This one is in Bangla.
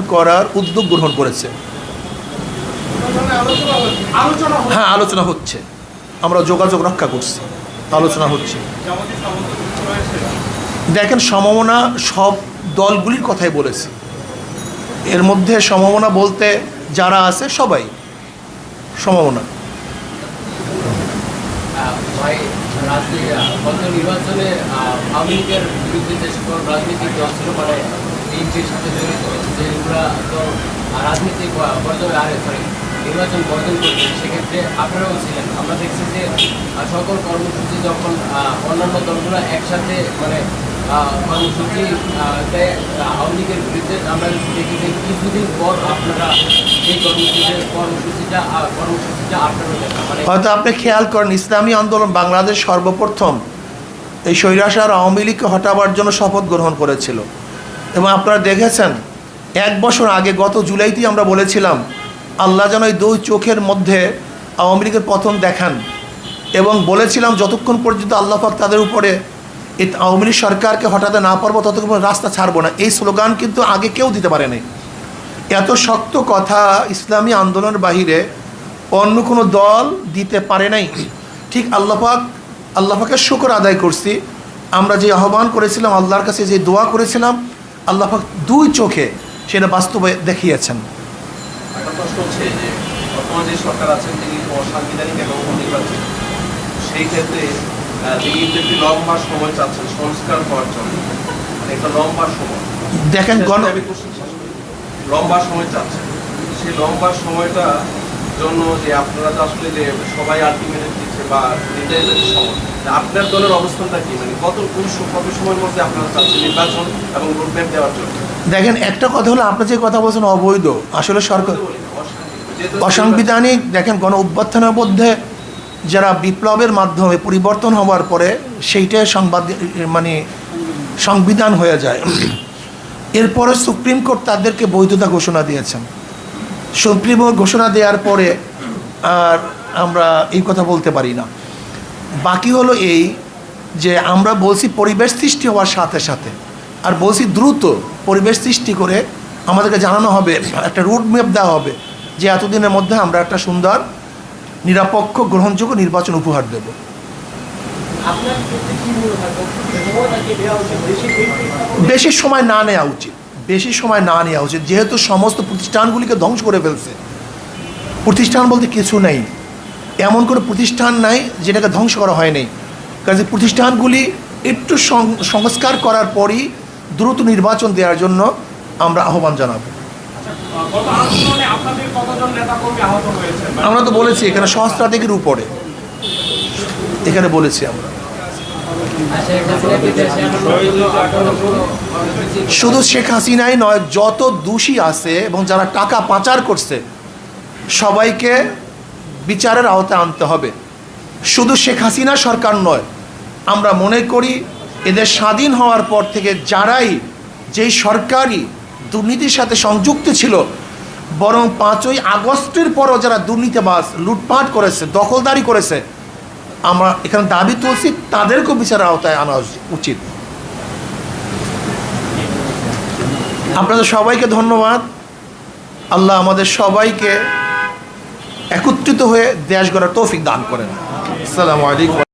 করার উদ্যোগ গ্রহণ করেছে। হ্যাঁ আলোচনা হচ্ছে। আমরা যোগাযোগ রক্ষা করছি। আলোচনা হচ্ছে। দেখেন সম্ভাবনা সব দলগুলির কথাই বলেছি। এর মধ্যে সম্ভাবনা বলতে যারা আছে, সবাই সম্ভাবনা নির্বাচনে বিএনপির সাথে জড়িত যেগুলা তো আহ, রাজনীতি বর্জন আরে সরি নির্বাচন বর্জন করেছে সেক্ষেত্রে আপনারাও ছিলেন। আমরা দেখছি যে সকল কর্মসূচি যখন অন্যান্য দলগুলো একসাথে মানে কর্মসূচি আওয়ামী লীগের বিরুদ্ধে আমরা দেখি যে কিছুদিন পর আপনারা সেই কর্মসূচির কর্মসূচিটা কর্মসূচিটা আপনারাও দেন মানে হয়তো আপনি খেয়াল করেন ইসলামী আন্দোলন বাংলাদেশ সর্বপ্রথম এই স্বৈরাচার আওয়ামী লীগকে হটাবার জন্য শপথ গ্রহণ করেছিল। এবং আপনারা দেখেছেন, এক বছর আগে গত জুলাইতেই আমরা বলেছিলাম, আল্লাহ যেন এই দুই চোখের মধ্যে আওয়ামী লীগের পতন দেখান। এবং বলেছিলাম, যতক্ষণ পর্যন্ত আল্লাহ পাক তাদের উপরে এই আওয়ামী লীগ সরকারকে হটাতে না পারব, ততক্ষণ রাস্তা ছাড়বো না। এই স্লোগান কিন্তু আগে কেউ দিতে পারে নাই। এত শক্ত কথা ইসলামী আন্দোলনের বাহিরে অন্য কোনো দল দিতে পারে নাই। ঠিক আল্লাপাক আল্লাপাকের শুকর আদায় করছি। আমরা যে আহ্বান করেছিলাম, আল্লাহর কাছে যে দোয়া করেছিলাম আল্লাপাক দুই চোখে সেটা বাস্তবে দেখিয়েছেন। সেই ক্ষেত্রে লম্বা সময় চাচ্ছেন সংস্কার হওয়ার জন্য। মানে একটা লম্বা সময়। দেখেন। লম্বা সময় চাচ্ছেন। সেই লম্বা সময়টা জন্য যে আপনারা তো আসলে যে সবাই দিচ্ছে বা সময় আপনার দলের অবস্থানটা কি? মানে কত কোন কত সময়ের মধ্যে আপনারা চাচ্ছেন নির্বাচন এবং রোডম্যাপ দেওয়ার জন্য? দেখেন একটা কথা হলো আপনি যে কথা বলছেন অবৈধ আসলে সরকার অসাংবিধানিক। অসাংবিধানিক দেখেন গণ অভ্যর্থনের মধ্যে যারা বিপ্লবের মাধ্যমে পরিবর্তন হওয়ার পরে সেইটাই সংবাদ মানে সংবিধান হয়ে যায়। এরপরে সুপ্রিম কোর্ট তাদেরকে বৈধতা ঘোষণা দিয়েছেন। সুপ্রিম ঘোষণা দেওয়ার পরে আর আমরা এই কথা বলতে পারি না। বাকি হলো এই যে আমরা বলছি পরিবেশ সৃষ্টি হওয়ার সাথে সাথে আর বলছি দ্রুত পরিবেশ সৃষ্টি করে আমাদেরকে জানানো হবে একটা রুট ম্যাপ দেওয়া হবে যে এতদিনের মধ্যে আমরা একটা সুন্দর নিরপেক্ষ গ্রহণযোগ্য নির্বাচন উপহার দেব। বেশি সময় না নেওয়া উচিত। বেশি সময় না নেওয়া উচিত। যেহেতু সমস্ত প্রতিষ্ঠানগুলিকে ধ্বংস করে ফেলছে। প্রতিষ্ঠান বলতে কিছু নেই। এমন কোনো প্রতিষ্ঠান নাই যেটাকে ধ্বংস করা হয়নি। কাজে প্রতিষ্ঠানগুলি একটু সংস্কার করার পরই দ্রুত নির্বাচন দেওয়ার জন্য আমরা আহ্বান জানাব। আমরা তো বলেছি, এখানে সহস্রাধিকের উপরে। এখানে বলেছি আমরা। শুধু শেখ হাসিনাই নয়, যত দোষী আছে এবং যারা টাকা পাচার করছে, সবাইকে বিচারের আওতায় আনতে হবে। শুধু শেখ হাসিনা সরকার নয়, আমরা মনে করি এদের স্বাধীন হওয়ার পর থেকে যারাই যেই সরকারি দুর্নীতির সাথে সংযুক্ত ছিল, বরং পাঁচই আগস্টের পরও যারা দুর্নীতিবাস লুটপাট করেছে, দখলদারি করেছে আমরা এখানে দাবি তুলছি, তাদেরকেও বিচারের আওতায় আনা উচিত। আপনাদের সবাইকে ধন্যবাদ। আল্লাহ আমাদের সবাইকে একত্রিত হয়ে দেশ গড়ার তৌফিক দান করেন। আসসালামু আলাইকুম।